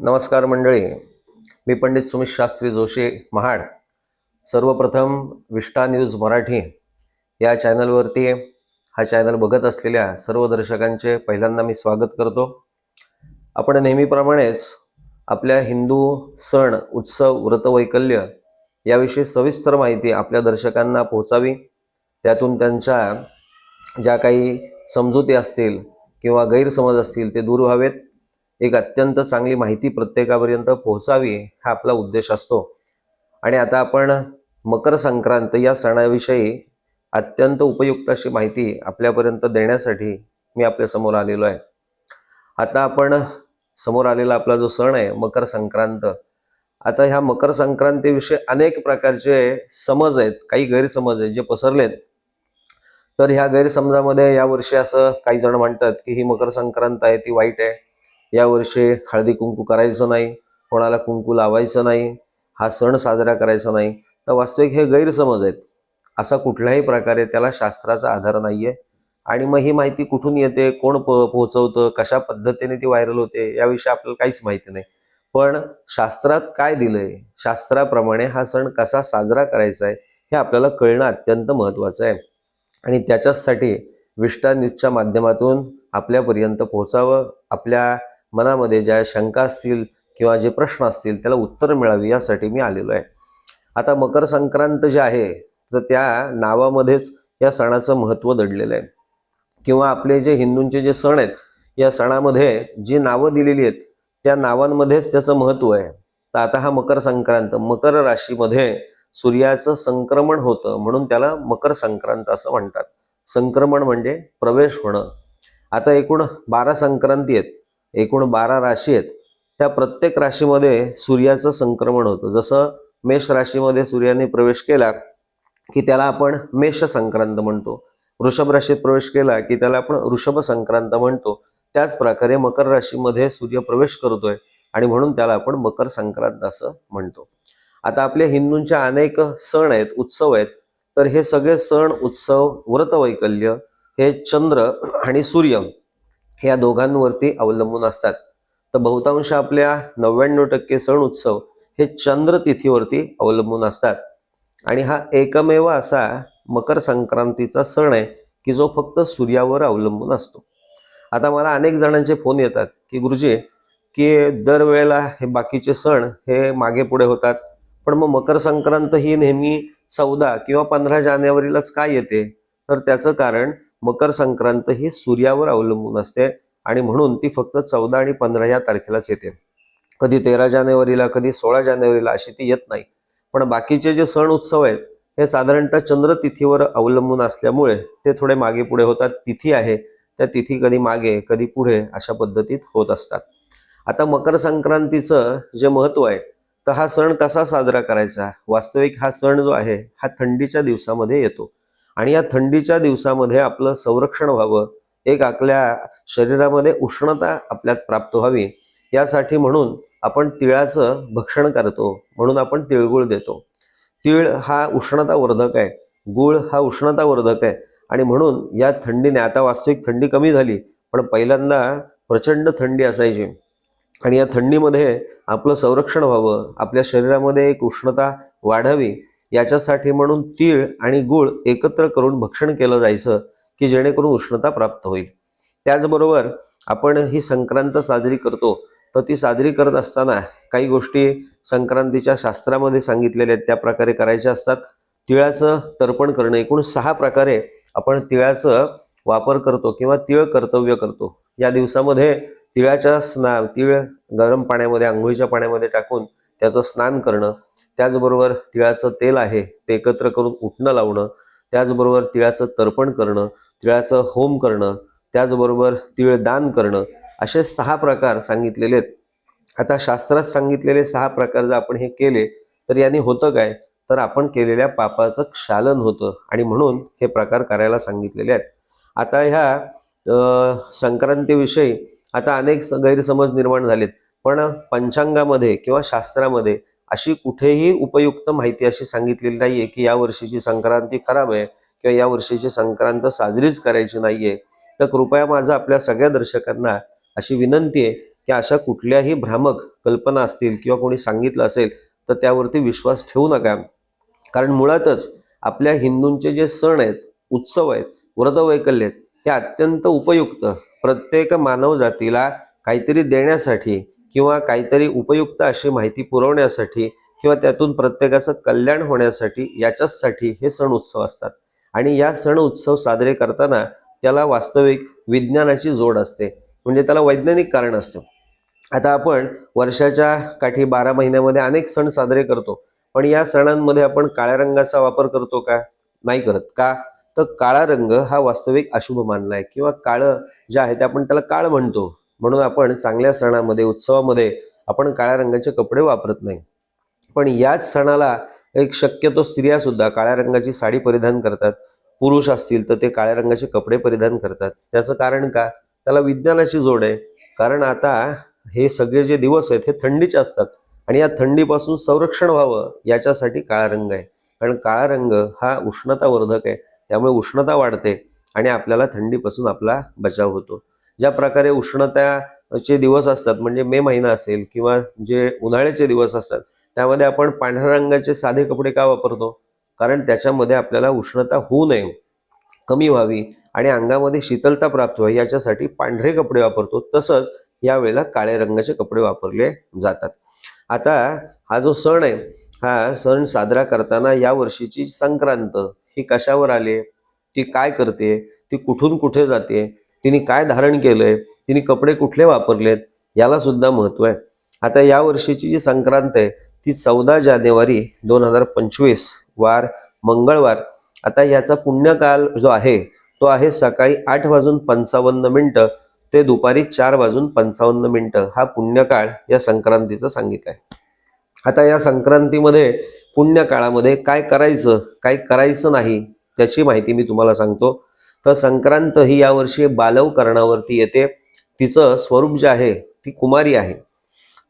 नमस्कार मंडळी. मी पंडित सुमित शास्त्री जोशी महाड. सर्वप्रथम विष्टा न्यूज मराठी या चॅनलवरती हा चॅनल बघत असलेल्या सर्व दर्शकांचे पहिल्यांदा मी स्वागत करतो. आपण नेहमीप्रमाणेच आपल्या हिंदू सण उत्सव व्रतवैकल्य याविषयी सविस्तर माहिती आपल्या दर्शकांना पोहोचावी. त्यातून त्यांच्या ज्या काही समजुती असतील किंवा गैरसमज असतील ते दूर व्हावेत. एक अत्यंत चांगली माहिती प्रत्येकापर्यंत पोहोचावी हा आपला उद्देश असतो. आणि आता आपण मकर संक्रांत या सणाविषयी अत्यंत उपयुक्त अशी माहिती आपल्यापर्यंत देण्यासाठी मी आपल्यासमोर आलेलो आहे. आता आपण समोर आलेला आपला जो सण आहे मकर संक्रांत आता ह्या मकर संक्रांतीविषयी अनेक प्रकारचे समज आहेत काही गैरसमज आहेत जे पसरलेत. तर ह्या गैरसमजामध्ये यावर्षी असं काही जण म्हणतात की ही मकर संक्रांत आहे ती वाईट आहे. यावर्षी हळदी कुंकू करायचं नाही कोणाला कुंकू लावायचं नाही हा सण साजरा करायचा नाही. तर वास्तविक हे गैरसमज आहेत. असा कुठल्याही प्रकारे त्याला शास्त्राचा आधार नाही आहे आणि मग ही माहिती कुठून येते कोण प पोहोचवतं कशा पद्धतीने ती व्हायरल होते याविषयी आपल्याला काहीच माहिती नाही. पण शास्त्रात काय दिलंय? शास्त्राप्रमाणे हा सण कसा साजरा करायचा आहे हे आपल्याला कळणं अत्यंत महत्त्वाचं आहे. आणि त्याच्याचसाठी विष्टा न्यूजच्या माध्यमातून आपल्यापर्यंत पोहोचावं आपल्या मनामध्ये ज्या शंका असतील किंवा जे प्रश्न असतील त्याला उत्तर मिळावी यासाठी मी आलेलो आहे. आता मकर संक्रांत जे आहे तर त्या नावामध्येच या सणाचं महत्त्व दडलेलं आहे. किंवा आपले जे हिंदूंचे जे सण आहेत या सणामध्ये जी नावं दिलेली आहेत त्या नावांमध्येच त्याचं महत्त्व आहे. तर आता हा मकर संक्रांत मकर राशीमध्ये सूर्याचं संक्रमण होतं म्हणून त्याला मकर संक्रांत असं म्हणतात. संक्रमण म्हणजे प्रवेश होणं. आता एकूण बारा संक्रांती आहेत. एकूण बारा राशी आहेत. त्या प्रत्येक राशीमध्ये सूर्याचं संक्रमण होतं. जसं मेष राशीमध्ये सूर्याने प्रवेश केला की त्याला आपण मेष संक्रांत म्हणतो. वृषभ राशीत प्रवेश केला की त्याला आपण वृषभ संक्रांत म्हणतो. त्याच प्रकारे मकर राशीमध्ये सूर्य प्रवेश करतोय आणि म्हणून त्याला आपण मकर संक्रांत असं म्हणतो. आता आपल्या हिंदूंच्या अनेक सण आहेत उत्सव आहेत. तर हे सगळे सण उत्सव व्रतवैकल्य हे चंद्र आणि सूर्य या दोघांवरती अवलंबून असतात. तर बहुतांश आपल्या नव्याण्णव टक्के सण उत्सव हे चंद्र तिथीवरती अवलंबून असतात. आणि हा एकमेव असा मकर संक्रांतीचा सण आहे की जो फक्त सूर्यावर अवलंबून असतो. आता मला अनेक जणांचे फोन येतात की गुरुजी की दरवेळेला हे बाकीचे सण हे मागे पुढे होतात. पण मग मकर संक्रांत ही नेहमी चौदा किंवा पंधरा जानेवारीलाच काय येते? तर त्याचं कारण मकर संक्रांत ही सूर्यावर अवलंबून असते आणि म्हणून ती फक्त चौदा आणि पंधरा या तारखेलाच येते. कधी तेरा जानेवारीला कधी सोळा जानेवारीला अशी ती येत नाही. पण बाकीचे जे सण उत्सव आहेत हे साधारणतः चंद्र तिथीवर अवलंबून असल्यामुळे ते थोडे मागे पुढे होतात. तिथी आहे त्या तिथी कधी मागे कधी पुढे अशा पद्धतीत होत असतात. आता मकर संक्रांतीचं जे महत्त्व आहे तर हा सण कसा साजरा करायचा? वास्तविक हा सण जो आहे हा थंडीच्या दिवसामध्ये येतो. आणि या थंडीच्या दिवसामध्ये आपलं संरक्षण व्हावं एक आपल्या शरीरामध्ये उष्णता आपल्यात प्राप्त व्हावी यासाठी म्हणून आपण तिळाचं भक्षण करतो म्हणून आपण तिळगुळ देतो. तिळ हा उष्णतावर्धक आहे गुळ हा उष्णतावर्धक आहे आणि म्हणून या थंडीने आता वास्तविक थंडी कमी झाली पण पहिल्यांदा प्रचंड थंडी असायची. आणि या थंडीमध्ये आपलं संरक्षण व्हावं आपल्या शरीरामध्ये एक उष्णता वाढावी याच्यासाठी म्हणून तीळ आणि गुळ एकत्र करून भक्षण केलं जायचं की जेणेकरून उष्णता प्राप्त होईल. त्याचबरोबर आपण ही संक्रांत साजरी करतो तर ती साजरी करत असताना काही गोष्टी संक्रांतीच्या शास्त्रामध्ये सांगितलेल्या आहेत. त्या प्रकारे करायच्या असतात. तिळाचं तर्पण करणं एकूण सहा प्रकारे आपण तिळाचं वापर करतो किंवा तिळ कर्तव्य करतो. या दिवसामध्ये तिळाच्या स्ना तिळ गरम पाण्यामध्ये आंघोळीच्या पाण्यामध्ये टाकून त्याचं स्नान करणं त्याचबरोबर तिळाचं तेल आहे ते एकत्र करून उठणं लावणं त्याचबरोबर तिळाचं तर्पण करणं तिळाचं होम करणं त्याचबरोबर तिळ दान करणं असे सहा प्रकार सांगितलेले आहेत. आता शास्त्रात सांगितलेले सहा प्रकार जर आपण हे केले तर याने होतं काय? तर आपण केलेल्या पापाचं क्षालन होतं. आणि म्हणून हे प्रकार करायला सांगितलेले आहेत. आता ह्या संक्रांतीविषयी आता अनेक स- गैरसमज निर्माण झालेत. पण पंचांगामध्ये किंवा शास्त्रामध्ये अशी कुठेही उपयुक्त माहिती अशी सांगितलेली नाहीये की या वर्षीची संक्रांती खराब आहे किंवा या वर्षीची संक्रांत साजरीच करायची नाहीये. तर कृपया माझं आपल्या सगळ्या दर्शकांना अशी विनंती आहे की अशा कुठल्याही भ्रामक कल्पना असतील किंवा कोणी सांगितलं असेल तर त्यावरती विश्वास ठेवू नका. कारण मुळातच आपल्या हिंदूंचे जे सण आहेत उत्सव आहेत व्रतवैकल्य आहेत हे अत्यंत उपयुक्त प्रत्येक मानव जातीला काहीतरी देण्यासाठी किंवा काहीतरी उपयुक्त अशी माहिती पुरवण्यासाठी किंवा त्यातून प्रत्येकाचं कल्याण होण्यासाठी याच्याचसाठी हे सण उत्सव असतात. आणि या सण उत्सव साजरे करताना त्याला वास्तविक विज्ञानाची जोड असते. म्हणजे त्याला वैज्ञानिक कारण असतं. आता आपण वर्षाच्या काठी बारा महिन्यामध्ये अनेक सण साजरे करतो. पण या सणांमध्ये आपण काळ्या रंगाचा वापर करतो का? नाही करत. का? तर काळा रंग हा वास्तविक अशुभ मानला आहे किंवा काळं जे आहे ते आपण त्याला काळ म्हणतो. म्हणून आपण चांगल्या सणामध्ये उत्सवामध्ये आपण काळ्या रंगाचे कपडे वापरत नाही. पण याच सणाला एक शक्यतो स्त्रिया सुद्धा काळ्या रंगाची साडी परिधान करतात. पुरुष असतील तर ते काळ्या रंगाचे कपडे परिधान करतात. त्याचं कारण का? त्याला विज्ञानाची जोड आहे. कारण आता हे सगळे जे दिवस आहेत हे थंडीचे असतात. आणि या थंडीपासून संरक्षण व्हावं याच्यासाठी काळा रंग आहे. कारण काळा रंग हा उष्णतावर्धक आहे. त्यामुळे उष्णता वाढते आणि आपल्याला थंडीपासून आपला बचाव होतो. ज्या प्रकारे उष्णताचे दिवस असतात म्हणजे मे महिना असेल किंवा जे उन्हाळ्याचे दिवस असतात त्यामध्ये आपण पांढऱ्या रंगाचे साधे कपडे का वापरतो? कारण त्याच्यामध्ये आपल्याला उष्णता होऊ नये कमी व्हावी आणि अंगामध्ये शीतलता प्राप्त व्हावी याच्यासाठी पांढरे कपडे वापरतो. तसंच यावेळेला काळ्या रंगाचे कपडे वापरले जातात. आता हा जो सण आहे हा सण साजरा करताना या वर्षीची संक्रांत ही कशावर आली? ती काय करते? ती कुठून कुठे जाते? तिने काय धारण केलंय तिने कपडे कुठले वापरलेत याला सुद्धा महत्त्व आहे. आता या वर्षीची जी संक्रांत आहे ती चौदा जानेवारी दोन हजार पंचवीस वार मंगळवार. आता याचा पुण्यकाल जो आहे तो आहे सकाळी आठ वाजून पंचावन्न मिनिटं ते दुपारी चार वाजून पंचावन्न मिनिटं. हा पुण्यकाळ या संक्रांतीचा सांगितलाय. आता या संक्रांतीमध्ये पुण्यकाळामध्ये काय करायचं काय करायचं नाही त्याची माहिती मी तुम्हाला सांगतो. तर संक्रांत ही यावर्षी बालव करणावरती येते. तिचं स्वरूप जे आहे ती कुमारी आहे.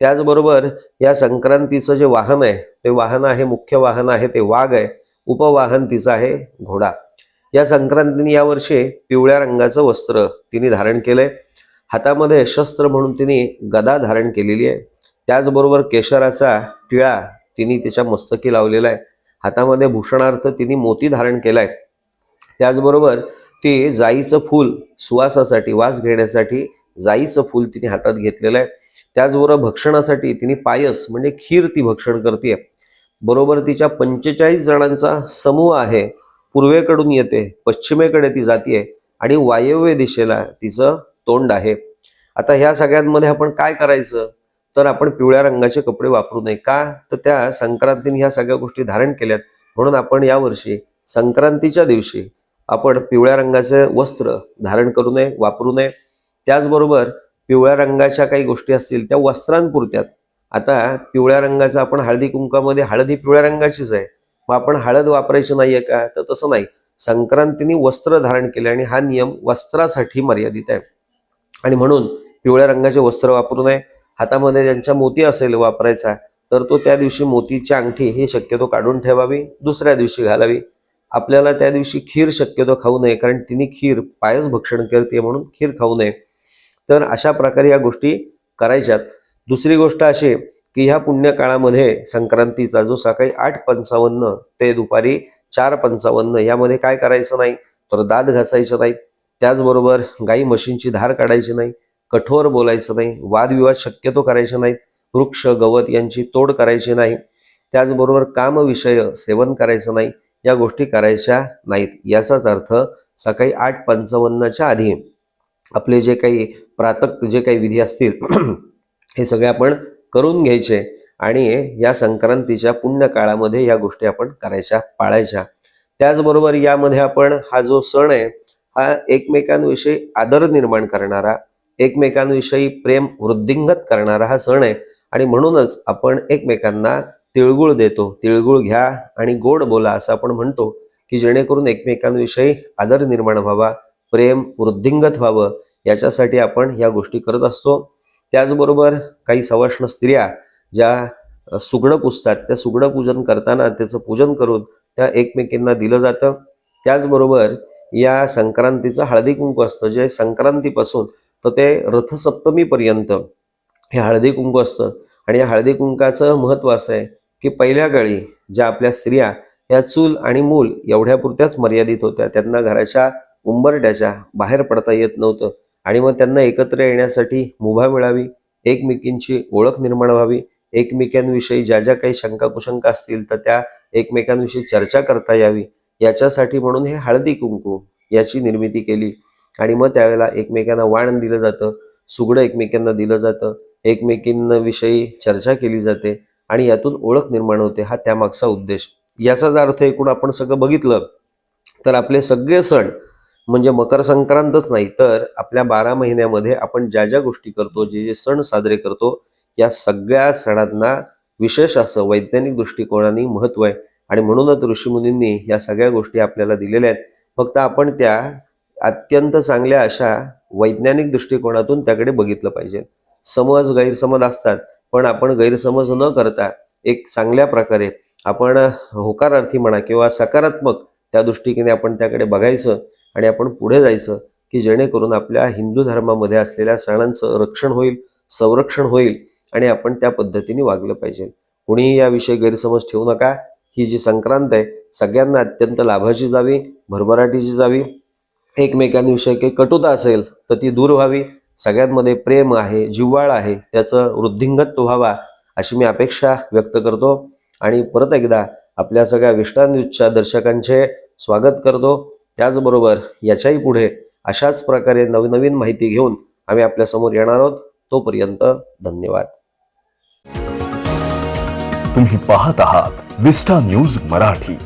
त्याचबरोबर या संक्रांतीचं जे वाहन आहे ते वाहन आहे मुख्य वाहन आहे ते वाघ आहे. उपवाहन तिचं आहे घोडा. या संक्रांतीने यावर्षी पिवळ्या रंगाचं वस्त्र तिने धारण केलंय. हातामध्ये शस्त्र म्हणून तिने गदा धारण केलेली आहे. त्याचबरोबर केशराचा टिळा तिने तिच्या मस्तकी लावलेला आहे. हातामध्ये भूषणार्थ तिने मोती धारण केलाय. त्याचबरोबर ती जाईचं फूल सुवासासाठी वास घेण्यासाठी जाईचं फूल तिने हातात घेतलेलं आहे. त्याचबरोबर भक्षणासाठी तिने पायस म्हणजे खीर ती भक्षण करते बरोबर तिच्या पंचेचाळीस जणांचा समूह आहे. पूर्वेकडून येते पश्चिमेकडे ती जाते आणि वायव्य दिशेला तिचं तोंड आहे. आता ह्या सगळ्यांमध्ये आपण काय करायचं? तर आपण पिवळ्या रंगाचे कपडे वापरू नये का? तर त्या संक्रांतीने ह्या सगळ्या गोष्टी धारण केल्यात. म्हणून आपण यावर्षी संक्रांतीच्या दिवशी आपण पिवळ्या रंगाचे वस्त्र धारण करू नये वापरू नये. त्याचबरोबर पिवळ्या रंगाच्या काही गोष्टी असतील त्या वस्त्रांपुरत्यात. आता पिवळ्या रंगाचं आपण हळदी कुंकामध्ये हळद ही पिवळ्या रंगाचीच आहे. मग आपण हळद वापरायची नाहीये का? तर तसं नाही. संक्रांतीने वस्त्र धारण केले आणि हा नियम वस्त्रासाठी मर्यादित आहे. आणि म्हणून पिवळ्या रंगाचे वस्त्र वापरू नये. हातामध्ये ज्यांच्या मोती असेल वापरायचा तर तो त्या दिवशी मोतीची अंगठी ही शक्यतो काढून ठेवावी दुसऱ्या दिवशी घालावी. आपल्याला त्या दिवशी खीर शक्यतो खाऊ नये कारण तिने खीर पायस भक्षण करते म्हणून खीर खाऊ नये. तर अशा प्रकारे या गोष्टी करायच्यात. दुसरी गोष्ट अशी की ह्या पुण्यकाळामध्ये संक्रांतीचा जो सकाळी आठ पंचावन्न ते दुपारी चार पंचावन्न यामध्ये काय करायचं नाही? तर दात घासायचं नाही. त्याचबरोबर गाई म्हशींची धार काढायची नाही. कठोर बोलायचं नाही. वादविवाद शक्यतो करायचे नाहीत. वृक्ष गवत यांची तोड करायची नाही. त्याचबरोबर कामविषय सेवन करायचं नाही. या गोष्टी करायच्या नाहीत. याचाच अर्थ सकाळी आठ पंचावन्नच्या आधी आपले जे काही प्रातक जे काही विधी असतील हे सगळे आपण करून घ्यायचे आणि या संक्रांतीच्या पुण्य काळामध्ये या गोष्टी आपण करायच्या पाळायच्या. त्याचबरोबर यामध्ये आपण हा जो सण आहे हा एकमेकांविषयी आदर निर्माण करणारा एकमेकांविषयी प्रेम वृद्धिंगत करणारा हा सण आहे. आणि म्हणूनच आपण एकमेकांना तिळगुळ देतो. तिळगुळ घ्या आणि गोड बोला असं आपण म्हणतो की जेणेकरून एकमेकांविषयी आदर निर्माण व्हावा प्रेम वृद्धिंगत व्हावं याच्यासाठी आपण या गोष्टी करत असतो. त्याचबरोबर काही सवाष्ण स्त्रिया ज्या अ, सुगडं पुजतात त्या सुगडं पूजन करताना त्याचं पूजन करून त्या एकमेकींना दिलं जातं. त्याचबरोबर या संक्रांतीचं हळदी कुंकू असतं. जे संक्रांतीपासून तर ते रथसप्तमीपर्यंत हे हळदी कुंकू असतं. आणि या हळदी कुंकाचं महत्त्व असं आहे की पहिल्या काळी ज्या आपल्या स्त्रिया या चूल आणि मूल एवढ्यापुरत्याच मर्यादित होत्या त्यांना घराच्या उंबरट्याच्या बाहेर पडता येत नव्हतं. आणि मग त्यांना एकत्र येण्यासाठी मुभा मिळावी एकमेकींची ओळख निर्माण व्हावी एकमेकांविषयी ज्या ज्या काही शंका कुशंका असतील तर त्या एकमेकांविषयी चर्चा करता यावी. याच्यासाठी म्हणून हे हळदी कुंकू याची निर्मिती केली. आणि मग त्यावेळेला एकमेकांना वाण दिलं जातं सुगडं एकमेकांना दिलं जातं एकमेकींविषयी चर्चा केली जाते. आणि यातून ओळख निर्माण होते हा त्यामागचा उद्देश. याचाच अर्थ एकूण आपण सगळं बघितलं तर आपले सगळे सण म्हणजे मकर संक्रांतच नाही तर आपल्या बारा महिन्यामध्ये आपण ज्या ज्या गोष्टी करतो जे जे सण साजरे करतो या सगळ्या सणांना विशेष असं वैज्ञानिक दृष्टिकोनाने महत्त्व आहे. आणि म्हणूनच ऋषीमुनींनी या सगळ्या गोष्टी आपल्याला दिलेल्या आहेत. फक्त आपण त्या अत्यंत चांगल्या अशा वैज्ञानिक दृष्टिकोनातून त्याकडे बघितलं पाहिजे. समज गैरसमज असतात. पण आपण गैरसमज न करता एक चांगल्या प्रकारे आपण होकारार्थी म्हणा किंवा सकारात्मक त्या दृष्टीने आपण त्याकडे बघायचं आणि आपण पुढे जायचं की जेणेकरून आपल्या हिंदू धर्मामध्ये असलेल्या सणांचं रक्षण होईल संरक्षण होईल आणि आपण त्या पद्धतीने वागलं पाहिजे. कुणीही याविषयी गैरसमज ठेवू नका. ही जी संक्रांत आहे सगळ्यांना अत्यंत लाभाची जावी भरभराटीची जावी. एकमेकांविषयी काही कटुता असेल तर ती दूर व्हावी. सगळ्यांमध्ये प्रेम आहे जिव्हाळ आहे त्याचं वृद्धिंगत व्हावा अशी मी अपेक्षा व्यक्त करतो. आणि परत एकदा आपल्या सगळ्या विष्टा न्यूजच्या दर्शकांचे स्वागत करतो. त्याचबरोबर याच्याही पुढे अशाच प्रकारे नवनवीन माहिती घेऊन आम्ही आपल्यासमोर येणार आहोत. तोपर्यंत धन्यवाद. तुम्ही पाहत आहात विस्टा न्यूज मराठी.